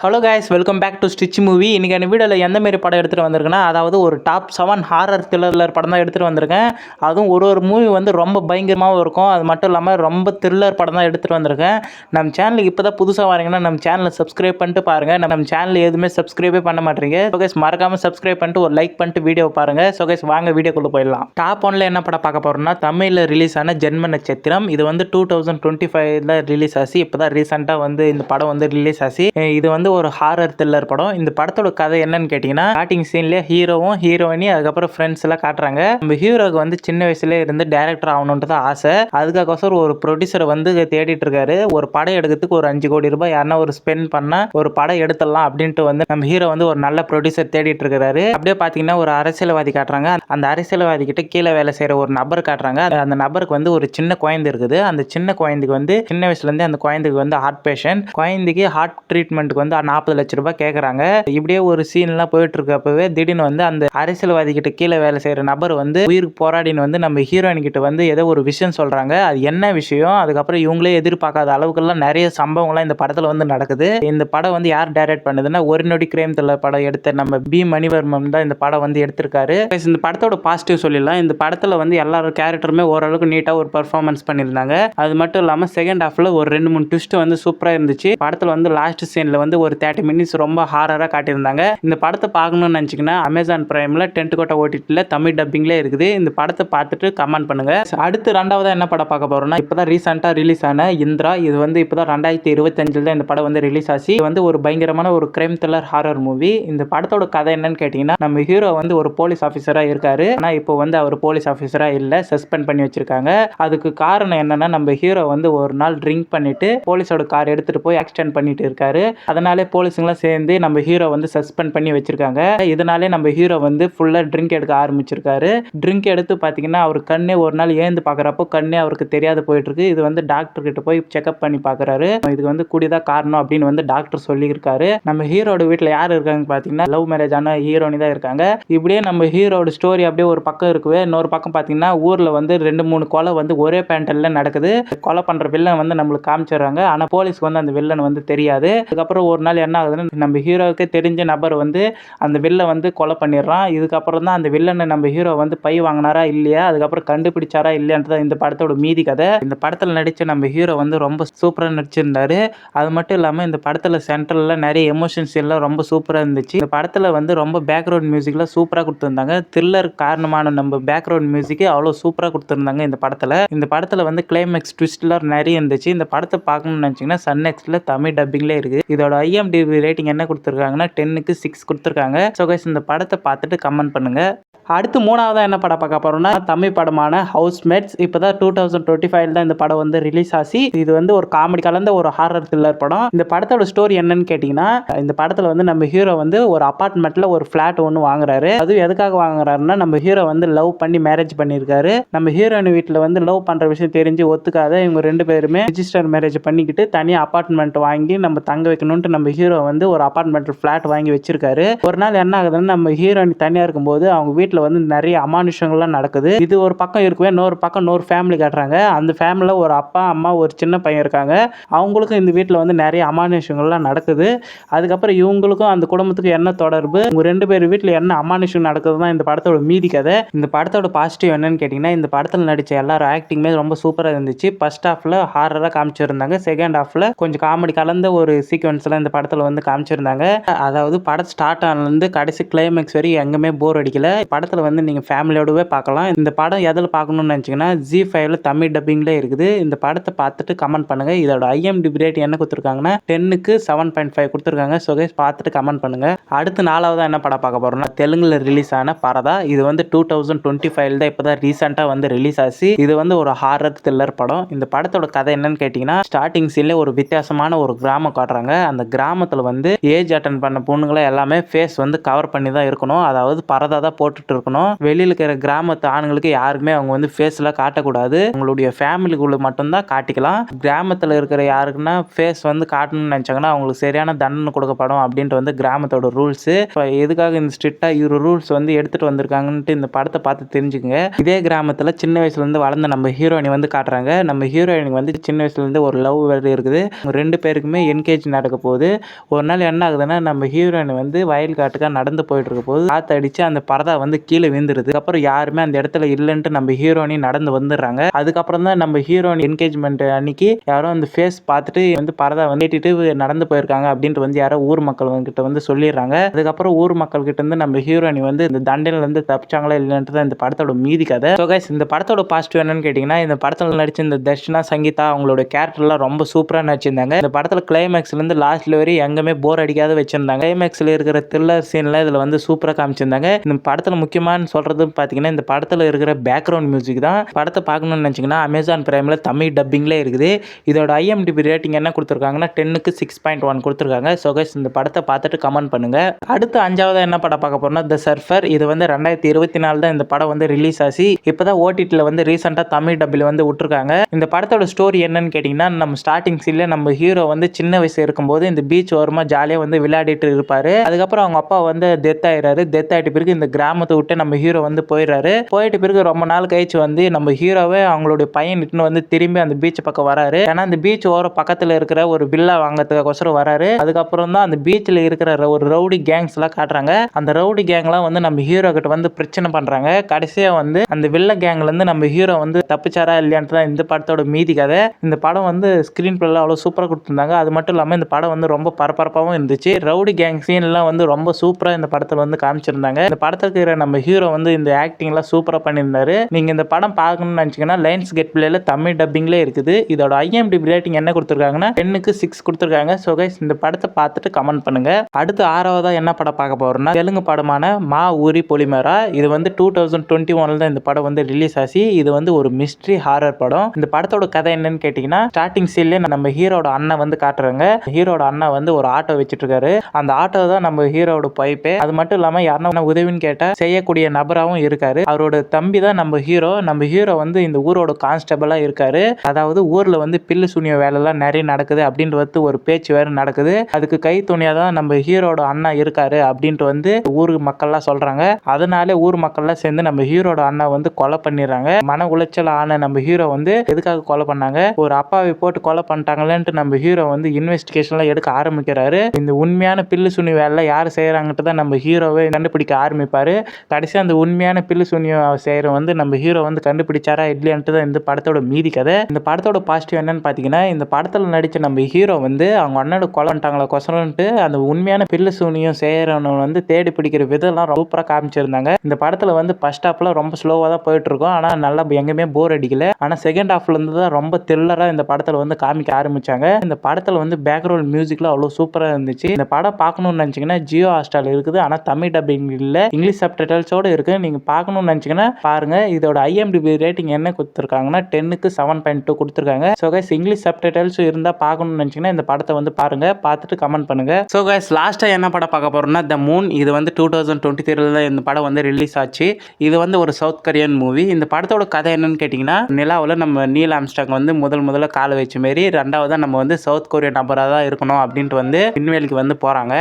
Hello guys welcome back to stitch movie இன்றைக்கான வீடியோவில் எந்த மாரி படம் எடுத்துகிட்டு வந்திருக்கேன்னா அதாவது ஒரு டாப் செவன் ஹாரர் த்ரில்லர் படம் தான் எடுத்துகிட்டு வந்திருக்கேன். அதுவும் ஒரு ஒரு மூவி வந்து ரொம்ப பயங்கரமாகவும் இருக்கும். அது மட்டும் இல்லாமல் ரொம்ப த்ரில்லர் படம் தான் எடுத்துகிட்டு வந்திருக்கேன். நம்ம சேனலுக்கு இப்போ தான் புதுசாக வரீங்கன்னா நம்ம சேனலை சப்ஸ்கிரைப் பண்ணிட்டு பாருங்கள் நம்ம சேனல் எதுவுமே சப்ஸ்கிரைபே பண்ண மாட்டேங்க. ஸோ கைஸ் மறக்காமல் சப்ஸ்கிரைப் பண்ணிட்டு ஒரு லைக் பண்ணிட்டு வீடியோ பாருங்கள் ஸோ கைஸ் வாங்க வீடியோக்குள்ளே போயிடலாம். டாப் ஒன்ல என்ன படம் பார்க்க போகிறோம்னா தமிழில் ரிலீஸ் ஆன ஜென்ம நட்சத்திரம். இது வந்து டூ தௌசண்ட் டுவெண்ட்டி ஃபைவ்ல ரிலீஸ் ஆச்சு. இப்போ தான் ரீசெண்டாக வந்து இந்த படம் வந்து ரிலீஸ் ஆச்சு. இது வந்து ஒரு ஹாரர் த்ரில்லர் படம். இந்த படத்தோட கதை என்னன்னு கேட்டிங்கன்னா ஸ்டார்டிங் சீன்லேயே ஹீரோவும் ஹீரோயினி அதுக்கப்புறம் ஃப்ரெண்ட்ஸ் எல்லாம் காட்டுறாங்க. நம்ம ஹீரோக்கு வந்து சின்ன வயசுலேயே இருந்து டேரக்டர் ஆகணுன்றது ஆசை. அதுக்காகோசரம் ஒரு ப்ரொடியூசரை வந்து தேடிட்டு இருக்காரு. ஒரு படம் எடுக்கிறதுக்கு ஒரு அஞ்சு கோடி ரூபாய் யாருன்னா ஒரு ஸ்பெண்ட் பண்ணா ஒரு படம் எடுத்துடலாம் அப்படின்ட்டு வந்து நம்ம ஹீரோ வந்து ஒரு நல்ல ப்ரொடியூசர் தேடிட்டு இருக்காரு. அப்படியே பார்த்தீங்கன்னா ஒரு அரசியல்வாதி காட்டுறாங்க. அந்த அரசியல்வாதி கிட்ட கீழே வேலை செய்கிற ஒரு நபர் காட்டுறாங்க. அந்த நபருக்கு வந்து ஒரு சின்ன குழந்தை இருக்குது. அந்த சின்ன குழந்தைக்கு வந்து சின்ன வயசுலேருந்து அந்த குழந்தைக்கு வந்து ஹார்ட் பேஷண்ட் குழந்தைக்கு ஹார்ட் ட்ரீட்மெண்ட்டுக்கு வந்து நாற்பது லட்ச ரூபாய் கேட்குறாங்க இப்படியே ஒரு சீன்லாம் போயிட்டு இருக்கப்பவே திடீர்னு வந்து அந்த அரசியல்வாதி கிட்ட கீழே வேலை செய்கிற நபர் வந்து உயிருக்கு போராடின்னு வந்து நம்ம ஹீரோயின் கிட்ட வந்து ஏதோ ஒரு விஷயம் சொல்கிறாங்க அது என்ன விஷயம்? அதுக்கப்புறம் இவங்களே எதிர்பார்க்காத அளவுக்குலாம் நிறைய சம்பவங்கள்லாம் இந்த படத்தில் வந்து நடக்குது. இந்த படம் வந்து யார் டைரக்ட் பண்ணுதுன்னா ஒரு நொடி கிரேம் தள்ள படம் எடுத்த நம்ம பி மணிவர்மன் தான் இந்த படம் வந்து எடுத்திருக்காரு. இந்த படத்தோட பாசிட்டிவ் சொல்லிடலாம். இந்த படத்தில் வந்து எல்லாரும் கேரக்டருமே ஓரளவுக்கு நீட்டாக ஒரு பர்ஃபார்மன்ஸ் பண்ணியிருந்தாங்க. அது மட்டும் இல்லாமல் செகண்ட் ஹாஃபில் ஒரு ரெண்டு மூணு ட்விஸ்ட் வந்து சூப்பராக இருந்துச்சு. படத்தில் வந்து லாஸ்ட் சீனில் வந்து ஒரு தேர்ட்டி மினிட்ஸ் ரொம்ப ஹாரராக காட்டியிருந்தாங்க. இந்த படத்தை பார்க்கணும்னு நினச்சிங்கன்னா அமேசான் பிரைமில் டென்ட் கோட்டை ஓடிடியில் தமிழ் டப்பிங்லேயே இருக்குது. இந்த படத்தை பார்த்துட்டு கமெண்ட் பண்ணுங்கள் அடுத்து ரெண்டாவதாக என்ன படம் பார்க்க போகிறோம்னா இப்போ தான் ரீசெண்டாக ரிலீஸ் ஆன இந்திரா. இது வந்து இப்போ தான் ரெண்டாயிரத்தி இருபத்தஞ்சில் தான் இந்த படம் வந்து ரிலீஸ் ஆச்சு. இது வந்து ஒரு பயங்கரமான ஒரு கிரைம் த்ரில்லர் ஹாரர் மூவி இந்த படத்தோட கதை என்னன்னு கேட்டிங்கன்னா நம்ம ஹீரோ வந்து ஒரு போலீஸ் ஆஃபீஸராக இருக்காரு. ஆனால் இப்போ வந்து அவர் போலீஸ் ஆஃபீஸராக இல்லை சஸ்பெண்ட் பண்ணி வச்சிருக்காங்க. அதுக்கு காரணம் என்னன்னா நம்ம ஹீரோ வந்து ஒரு நாள் ட்ரிங்க் பண்ணிட்டு போலீஸோட கார் எடுத்துட்டு போய் ஆக்சிடென்ட் பண்ணிட்டு இருக்காரு. அதனால போலீஸுங்களாம் சேர்ந்து நம்ம ஹீரோ வந்து சஸ்பெண்ட் பண்ணி வச்சிருக்காங்க. இதனாலே நம்ம ஹீரோ வந்து ஃபுல்லாக ட்ரிங்க் எடுக்க ஆரம்பிச்சிருக்காரு. ட்ரிங்க் எடுத்து பார்த்தீங்கன்னா அவர் கண்ணே ஒரு நாள் ஏந்து பார்க்குறப்போ கண்ணே அவருக்கு தெரியாத போயிட்டு இருக்கு இது வந்து டாக்டர் கிட்ட போய் செக்அப் பண்ணி பார்க்குறாரு இதுக்கு வந்து குடிதான் காரணம் அப்படின்னு வந்து டாக்டர் சொல்லியிருக்காரு. நம்ம ஹீரோட வீட்டில் யார் இருக்காங்க பார்த்தீங்கன்னா லவ் மேரேஜ் ஆன ஹீரோனி தான் இருக்காங்க. இப்படியே நம்ம ஹீரோட ஸ்டோரி அப்படியே ஒரு பக்கம் இருக்குவே. இன்னொரு பக்கம் பார்த்தீங்கன்னா ஊரில் வந்து ரெண்டு மூணு கொலை வந்து ஒரே பேண்டல்ல நடக்குது. கொலை பண்ணுற வில்லன் வந்து நம்மளுக்கு காமிச்சிடுறாங்க. ஆனால் போலீஸ்க்கு வந்து அந்த வில்லன் வந்து தெரியாது. அதுக்கப்புறம் ஒரு நாள் என்ன ஆகுதுன்னு நம்ம ஹீரோவுக்கு தெரிஞ்ச நபர் வந்து அந்த வில்லை வந்து கொலை பண்ணிடுறான். இதுக்கப்புறம் தான் அந்த வில்லனை நம்ம ஹீரோ வந்து பை வாங்கினாரா இல்லையா? அதுக்கப்புறம் கண்டுபிடிச்சாரா இல்லையான்றது இந்த படத்தோட மீதி கதை. இந்த படத்தில் நடித்த நம்ம ஹீரோ வந்து ரொம்ப சூப்பராக நடிச்சிருந்தாரு. அது மட்டும் இல்லாமல் இந்த படத்தில் சென்ட்ரலில் நிறைய எமோஷன்ஸ் எல்லாம் ரொம்ப சூப்பராக இருந்துச்சு. இந்த படத்தில் வந்து ரொம்ப பேக்ரவுண்ட் மியூசிக்லாம் சூப்பராக கொடுத்துருந்தாங்க. த்ரில்லர் காரணமான நம்ம பேக்ரவுண்ட் மியூசிக்கு அவ்வளோ சூப்பராக கொடுத்துருந்தாங்க இந்த படத்தில். இந்த படத்தில் வந்து கிளைமேக்ஸ் ட்விஸ்ட்லாம் நிறைய இருந்துச்சு. இந்த படத்தை பார்க்கணும்னு நினச்சிங்கன்னா சன் நெக்ஸ்ட்டில் தமிழ் டப்பிங்லேயே இருக்குது இதோட ஐ ஐஎம்டிபி ரேட்டிங் என்ன கொடுத்துருக்காங்கன்னா டென்னுக்கு சிக்ஸ் கொடுத்துருக்காங்க. ஸோ கைஸ் இந்த படத்தை பார்த்துட்டு கமெண்ட் பண்ணுங்கள் அடுத்து மூணாவதாக என்ன படம் பார்க்க போகிறோம்னா தமிழ் படமான ஹவுஸ் மேட்ஸ் இப்போ தான் டூ தௌசண்ட் டுவெண்ட்டி ஃபைவ் தான் இந்த படம் வந்து ரிலீஸ் ஆசி இது வந்து ஒரு காமெடி கலந்த ஒரு ஹாரர் த்ரில்லர் படம். இந்த படத்தோட ஸ்டோரி என்னன்னு கேட்டிங்கன்னா இந்த படத்தில் வந்து நம்ம ஹீரோ வந்து ஒரு அப்பார்ட்மெண்ட்டில் ஒரு ஃப்ளாட் ஒன்று வாங்குறாரு. அதுவும் எதுக்காக வாங்குறாருன்னா நம்ம ஹீரோ வந்து லவ் பண்ணி மேரேஜ் பண்ணியிருக்காரு. நம்ம ஹீரோயின் வீட்டில் வந்து லவ் பண்ணுற விஷயம் தெரிஞ்சு ஒத்துக்காத இவங்க ரெண்டு பேருமே ரிஜிஸ்டர் மேரேஜ் பண்ணிக்கிட்டு தனியாக அப்பார்ட்மெண்ட் வாங்கி நம்ம தங்க வைக்கணும்ட்டு நம்ம ஹீரோ வந்து ஒரு அப்பார்ட்மெண்ட் ஃப்ளாட் வாங்கி வச்சிருக்காரு. ஒரு நாள் என்ன ஆகுதுன்னா நம்ம ஹீரோயின் தனியாக இருக்கும்போது அவங்க வீட்டில் வந்து நிறைய அமானுஷங்கள்லாம் நடக்குது. இது ஒரு பக்கம் இருக்குமே இன்னொரு பக்கம் இன்னொரு ஃபேமிலி கட்டுறாங்க. அந்த ஃபேமிலியில் ஒரு அப்பா அம்மா ஒரு சின்ன பையன் இருக்காங்க. அவங்களுக்கும் இந்த வீட்டில் வந்து நிறைய அமானுஷங்கள்லாம் நடக்குது. அதுக்கப்புறம் இவங்களுக்கும் அந்த குடும்பத்துக்கும் என்ன தொடர்பு? இவங்க ரெண்டு பேர் வீட்டில் என்ன அமானுஷம் நடக்குது தான் இந்த படத்தோட மீதி கதை. இந்த படத்தோட பாசிட்டிவ் என்னன்னு கேட்டிங்கன்னா இந்த படத்தில் நடித்த எல்லாரும் ஆக்டிங்குமே ரொம்ப சூப்பராக இருந்துச்சு. ஃபர்ஸ்ட் ஹாஃபில் ஹாரராக காமிச்சிருந்தாங்க. செகண்ட் ஹாஃபில் கொஞ்சம் காமெடி கலந்த ஒரு சீக்வன்ஸ்லாம் இந்த படத்தில் வந்து காமிச்சிருந்தாங்க. அதாவது படம் ஸ்டார்ட் ஆனதுலேருந்து கடைசி கிளைமேக்ஸ் வரைக்கும் எங்கேயுமே போர் அடிக்கல. படத்தில் வந்து நீங்கள் ஃபேமிலியோடவே பார்க்கலாம். இந்த படம் எதில் பார்க்கணும்னு நினச்சிங்கன்னா ஜி ஃபைவ்ல தமிழ் டப்பிங்கில் இருக்குது. இந்த படத்தை பார்த்துட்டு கமெண்ட் பண்ணுங்கள் இதோட ஐஎம்டிபி ரேட் என்ன கொடுத்துருக்காங்கன்னா டென்னுக்கு செவன் பாயிண்ட் ஃபைவ் கொடுத்துருக்காங்க. ஸோ கைஸ் பார்த்துட்டு கமெண்ட் பண்ணுங்கள் அடுத்து நாலாவதாக என்ன படம் பார்க்க போகிறோம்னா தெலுங்கில் ரிலீஸ் ஆன பரதா. இது வந்து டூ தௌசண்ட் டுவெண்ட்டி ஃபைவ் தான் இப்போ தான் ரீசெண்டாக வந்து ரிலீஸ் ஆச்சு. இது வந்து ஒரு ஹாரர் த்ரில்லர் படம். இந்த படத்தோட கதை என்னன்னு கேட்டிங்கன்னா ஸ்டார்டிங் சீனில் ஒரு வித்தியாசமான ஒரு கிராமம் காட்டுறாங்க. அந்த கிராமத்தில் வந்து ஏஜ் அட்டன் பண்ண பொண்ணுங்களை எல்லாமே ஃபேஸ் வந்து கவர் பண்ணி தான் இருக்கணும். அதாவது பரதா தான் போட்டுட்டு இருக்கணும். வெளியில் இருக்கிற கிராமத்து ஆண்களுக்கு யாருக்குமே அவங்க வந்து ஃபேஸ்லாம் காட்டக்கூடாது. உங்களுடைய ஃபேமிலிக்குள்ளே மட்டும்தான் காட்டிக்கலாம். கிராமத்தில் இருக்கிற யாருக்குன்னா ஃபேஸ் வந்து காட்டணும்னு நினச்சாங்கன்னா அவங்களுக்கு சரியான தண்டனை கொடுக்கப்படும் அப்படின்ட்டு வந்து கிராமத்தோட ரூல்ஸு இப்போ எதுக்காக இந்த ஸ்ட்ரிக்டாக இரு ரூல்ஸ் வந்து எடுத்துகிட்டு வந்திருக்காங்கன்ட்டு இந்த படத்தை பார்த்து தெரிஞ்சுக்கங்க. இதே கிராமத்தில் சின்ன வயசுலேருந்து வளர்ந்த நம்ம ஹீரோயினி வந்து காட்டுறாங்க. நம்ம ஹீரோயினுக்கு வந்து சின்ன வயசுலேருந்து ஒரு லவ் வேறு இருக்குது. ரெண்டு பேருக்குமே என்கேஜ் நடக்க போகுது. ஒரு நாள் என்ன ஆகுதுன்னா நம்ம ஹீரோயின் வந்து வயல் காட்டுக்காக நடந்து போயிட்டு இருக்க போது காற்று அடிச்சு அந்த பரதா வந்து கீழே விழுந்துருது. அப்புறம் யாருமே அந்த இடத்துல இல்லைன்ட்டு நம்ம ஹீரோனி நடந்து வந்துடுறாங்க. அதுக்கப்புறம் தான் நம்ம ஹீரோயின் என்கேஜ்மெண்ட் அன்னைக்கு யாரோ அந்த ஃபேஸ் பார்த்துட்டு வந்து பரதா வந்து கேட்டுட்டு நடந்து போயிருக்காங்க அப்படின்ட்டு வந்து யாரோ ஊர் மக்கள் கிட்ட வந்து சொல்லிடுறாங்க. அதுக்கப்புறம் ஊர் மக்கள் கிட்ட இருந்து நம்ம ஹீரோனி வந்து இந்த தண்டனையில இருந்து தப்பிச்சாங்களா இல்லைன்ட்டு தான் இந்த படத்தோட மீதி கதை. ஸோ கைஸ் இந்த படத்தோட பாசிட்டிவ் என்னன்னு கேட்டிங்கன்னா இந்த படத்தில் நடிச்ச இந்த தர்ஷனா சங்கீதா அவங்களோட கேரக்டர்லாம் ரொம்ப சூப்பராக நடிச்சிருந்தாங்க. இந்த படத்தில் கிளைமேக்ஸ்லேருந்து லாஸ்ட்ல வரையும் எங்கேயுமே போர் அடிக்காத வச்சிருந்தாங்க. கிளைமேக்ஸில் இருக்கிற த்ரில்லர் சீன்லாம் இதில் வந்து சூப்பராக காமிச்சிருந்தாங்க. இந்த படத்தில் முக்கிய முக்கியமானு சொல்கிறது பார்த்தீங்கன்னா இந்த படத்தில் இருக்கிற பேக்ரவுண்ட் மியூசிக் தான் படத்தை பார்க்கணும்னு நினச்சிங்கன்னா அமேசான் பிரைமில் தமிழ் டப்பிங்கில் இருக்குது. இதோட ஐஎம்டிபி ரேட்டிங் என்ன கொடுத்துருக்காங்கன்னா டென்னுக்கு சிக்ஸ் பாயிண்ட் ஒன் கொடுத்துருக்காங்க. ஸோ கைஸ் இந்த படத்தை பார்த்துட்டு கமெண்ட் பண்ணுங்க. அடுத்து அஞ்சாவது என்ன படம் பார்க்க போறோம்னா த சர்ஃபர் இது வந்து ரெண்டாயிரத்தி இருபத்தி நாலு தான் இந்த படம் வந்து ரிலீஸ் ஆச்சு. இப்போ தான் ஓடிடியில் வந்து ரீசெண்டாக தமிழ் டப்பில் வந்து விட்டுருக்காங்க. இந்த படத்தோட ஸ்டோரி என்னன்னு கேட்டிங்கன்னா நம்ம ஸ்டார்டிங் சீனில் நம்ம ஹீரோ வந்து சின்ன வயசு இருக்கும்போது இந்த பீச் ஓரமாக ஜாலியாக வந்து விளையாடிட்டு இருப்பார். அதுக்கப்புறம் அவங்க அப்பா வந்து டெத் ஆயிடுறாரு. டெத் ஆகிட்ட பிறகு இந்த கிராமத்து விட்டு நம்ம ஹீரோ வந்து போயிடுறாரு. போயிட்ட பிறகு ரொம்ப நாள் கழிச்சு வந்து நம்ம ஹீரோவே அவங்களுடைய பையன் இட்டுன்னு வந்து திரும்பி அந்த பீச் பக்கம் வராரு. ஏன்னா அந்த பீச் ஓர பக்கத்தில் இருக்கிற ஒரு வில்லா வாங்கறதுக்கோசரம் வராரு. அதுக்கப்புறம் தான் அந்த பீச்சில் இருக்கிற ஒரு ரவுடி கேங்ஸ் எல்லாம் காட்டுறாங்க. அந்த ரவுடி கேங்லாம் வந்து நம்ம ஹீரோ கிட்ட வந்து பிரச்சனை பண்றாங்க. கடைசியா வந்து அந்த வில்ல கேங்ல இருந்து நம்ம ஹீரோ வந்து தப்பிச்சாரா இல்லையான்ட்டு தான் இந்த படத்தோட மீதி கதை. இந்த படம் வந்து ஸ்கிரீன் பிளேல அவ்வளோ சூப்பராக கொடுத்துருந்தாங்க. அது மட்டும் இல்லாமல் இந்த படம் வந்து ரொம்ப பரபரப்பாகவும் இருந்துச்சு. ரவுடி கேங் சீன்லாம் வந்து ரொம்ப சூப்பராக இந்த படத்தில் வந்து காமிச்சிருந்தாங்க. இந்த படத்துக்கு இருக்கிற நம்ம ஹீரோ வந்து இந்த ஆக்டிங்லாம் சூப்பராக பண்ணியிருந்தாரு. நீங்கள் இந்த படம் பார்க்கணும்னு நினச்சிங்கன்னா லைன்ஸ் கெட் பிளேல தமிழ் டப்பிங்லேயே இருக்குது. இதோட ஐஎம்டிபி ரேட்டிங் என்ன கொடுத்துருக்காங்கன்னா டென்னுக்கு சிக்ஸ் கொடுத்துருக்காங்க. ஸோ கைஸ் இந்த படத்தை பார்த்துட்டு கமெண்ட் பண்ணுங்க. அடுத்து ஆறாவதாக என்ன படம் பார்க்க போகிறோம்னா தெலுங்கு படமான மா ஊரி பொலிமரா. இது வந்து டூ தௌசண்ட் டுவெண்ட்டி ஒன்ல தான் இந்த படம் வந்து ரிலீஸ் ஆச்சு. இது வந்து ஒரு மிஸ்ட்ரி ஹாரர் படம். இந்த படத்தோட கதை என்னன்னு கேட்டிங்கன்னா ஸ்டார்டிங் சீன்லேயே நம்ம ஹீரோட அண்ணன் வந்து காட்டுறாங்க. ஹீரோட அண்ணன் வந்து ஒரு ஆட்டோ வச்சுட்டு இருக்காரு. அந்த ஆட்டோ தான் நம்ம ஹீரோட பைப்பு அது மட்டும் இல்லாமல் யாருன்னா உதவின்னு கேட்டால் செய்யக்கூடிய நபராகவும் இருக்காரு. அவரோட தம்பி தான் நம்ம ஹீரோ நம்ம ஹீரோ வந்து இந்த ஊரோட கான்ஸ்டபிளாக இருக்காரு. அதாவது ஊரில் வந்து பில்லு சுனிய வேலைலாம் நிறைய நடக்குது அப்படின்ட்டு ஒரு பேச்சு வேறு நடக்குது. அதுக்கு கை துணியாக தான் நம்ம ஹீரோட அண்ணா இருக்காரு அப்படின்ட்டு வந்து ஊர் மக்கள்லாம் சொல்கிறாங்க அதனாலே ஊர் மக்கள்லாம் சேர்ந்து நம்ம ஹீரோட அண்ணா வந்து கொலை பண்ணிடுறாங்க. மன உளைச்சல் ஆன நம்ம ஹீரோ வந்து எதுக்காக கொலை பண்ணாங்க? ஒரு அப்பாவை போட்டு கொலை பண்ணிட்டாங்களேன்ட்டு நம்ம ஹீரோ வந்து இன்வெஸ்டிகேஷன்லாம் எடுக்க ஆரம்பிக்கிறாரு. இந்த உண்மையான பில்லு சுனி வேலை யார் செய்கிறாங்கன்ட்டு தான் நம்ம ஹீரோவை கண்டுபிடிக்க ஆரம்பிப்பாரு. கடைசியாக அந்த உண்மையான பில்லு சூன்யம் செய்கிற வந்து நம்ம ஹீரோ வந்து கண்டுபிடிச்சாரா இல்லையான்ட்டு தான் இந்த படத்தோட மீதி கதை. இந்த படத்தோட பாசிட்டிவ் என்னன்னு பார்த்தீங்கன்னா இந்த படத்தில் நடித்த நம்ம ஹீரோ வந்து அவங்க அண்ணனோட கொலன்ட்டாங்களா கொசரன்ட்டு அந்த உண்மையான பில்லு சூனியம் செய்கிறவனை வந்து தேடி பிடிக்கிற விதம்லாம் சூப்பராக காமிச்சிருந்தாங்க. இந்த படத்தில் வந்து ஃபர்ஸ்ட் ஹாஃப்ல ரொம்ப ஸ்லோவாக தான் போயிட்டு இருக்கும் ஆனால் நல்லா எங்கேயுமே போர் அடிக்கல. ஆனால் செகண்ட் ஹாஃப்லேருந்து தான் ரொம்ப த்ரில்லராக இந்த படத்தில் வந்து காமிக்க ஆரம்பித்தாங்க இந்த படத்தில் வந்து பேக்ரவுண்ட் மியூசிக்லாம் அவ்வளோ சூப்பராக இருந்துச்சு. இந்த படம் பார்க்கணும்னு நினச்சிங்கன்னா ஜியோ ஹாஸ்டால் இருக்குது. ஆனால் தமிழ் டப்பிங் இல்லை. இங்கிலீஷ் டீட்டெயில்ஸோடு இருக்குது நீங்கள் பார்க்கணும்னு நினச்சிங்கன்னா பாருங்கள் இதோட ஐஎம்டிபி ரேட்டிங் என்ன கொடுத்துருக்காங்கன்னா டென்னுக்கு செவன் பாயிண்ட் டூ கொடுத்துருக்காங்க. ஸோ கைஸ் இங்கிலீஷ் சப்டைட்டல்ஸ் இருந்தால் பார்க்கணும்னு நினச்சிங்கன்னா இந்த படத்தை வந்து பாருங்கள் பார்த்துட்டு கமெண்ட் பண்ணுங்க. ஸோ கைஸ் லாஸ்ட்டாக என்ன படம் பார்க்க போகிறோம்னா த மூன் இது வந்து டூ தௌசண்ட் டுவெண்ட்டி த்ரீல இந்த படம் வந்து ரிலீஸ் ஆச்சு. இது வந்து ஒரு சவுத் கொரியன் மூவி இந்த படத்தோட கதை என்னன்னு கேட்டிங்கன்னா நிலாவில் நம்ம நீல் ஆம்ஸ்டாங் வந்து முதல் முதல்ல காலை வச்ச மாரி ரெண்டாவதாக நம்ம வந்து சவுத் கொரிய நபராக தான் இருக்கணும் அப்படின்ட்டு வந்து விண்வெளிக்கு வந்து போகிறாங்க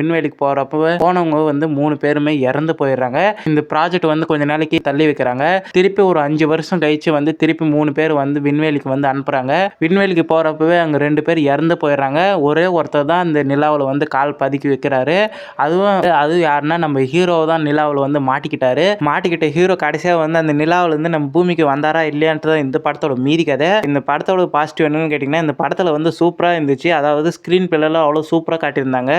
விண்வெளிக்கு போகிறப்ப போனவங்க வந்து மூணு பேருமே இறந்து போயிடுறாங்க. இந்த ப்ராஜெக்ட் வந்து கொஞ்ச நாளைக்கு தள்ளி வைக்கிறாங்க. திருப்பி ஒரு அஞ்சு வருஷம் கழிச்சு வந்து திருப்பி மூணு பேர் வந்து விண்வெளிக்கு வந்து அனுப்புகிறாங்க விண்வெளிக்கு போகிறப்பவே அங்கே ரெண்டு பேர் இறந்து போயிடுறாங்க. ஒரே ஒருத்தர் தான் இந்த நிலாவில் வந்து கால் பதுக்கி வைக்கிறாரு. அதுவும் அது யாருன்னா நம்ம ஹீரோ தான் நிலாவில் வந்து மாட்டிக்கிட்டாரு. மாட்டிக்கிட்ட ஹீரோ கடைசியாக வந்து அந்த நிலாவில் இருந்து நம்ம பூமிக்கு வந்தாரா இல்லையான்ட்டு தான் இந்த படத்தோட மீதி கதை. இந்த படத்தோட பாசிட்டிவ் என்னன்னு கேட்டிங்கன்னா இந்த படத்தில் வந்து சூப்பராக இருந்துச்சு. அதாவது ஸ்க்ரீன் பிள்ளைலாம் அவ்வளோ சூப்பராக காட்டியிருந்தாங்க.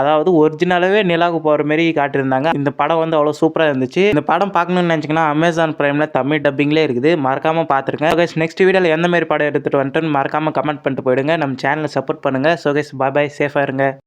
அதாவது ஒரிஜினலாகவே நிலாவுக்கு போகிற மாரி காட்டியிருந்தாங்க. இந்த படம் வந்து அவ்வளோ சூப்பராக இருந்துச்சு. இந்த படம் பார்க்கணும்னு நினச்சிங்கன்னா அமேசான் ப்ரைமில் தமிழ் டப்பிங்லேயே இருக்குது. மறக்காமல் பார்த்துருங்க. நெக்ஸ்ட் வீடியோவில் எந்த மாதிரி படம் எடுத்துகிட்டு வந்துட்டுன்னு மறக்காமல் கமெண்ட் பண்ணிட்டு போயிடுங்க. நம்ம சேனலை சப்போர்ட் பண்ணுங்கள் ஸோ கைஸ் பாய் சேஃபாக இருங்க.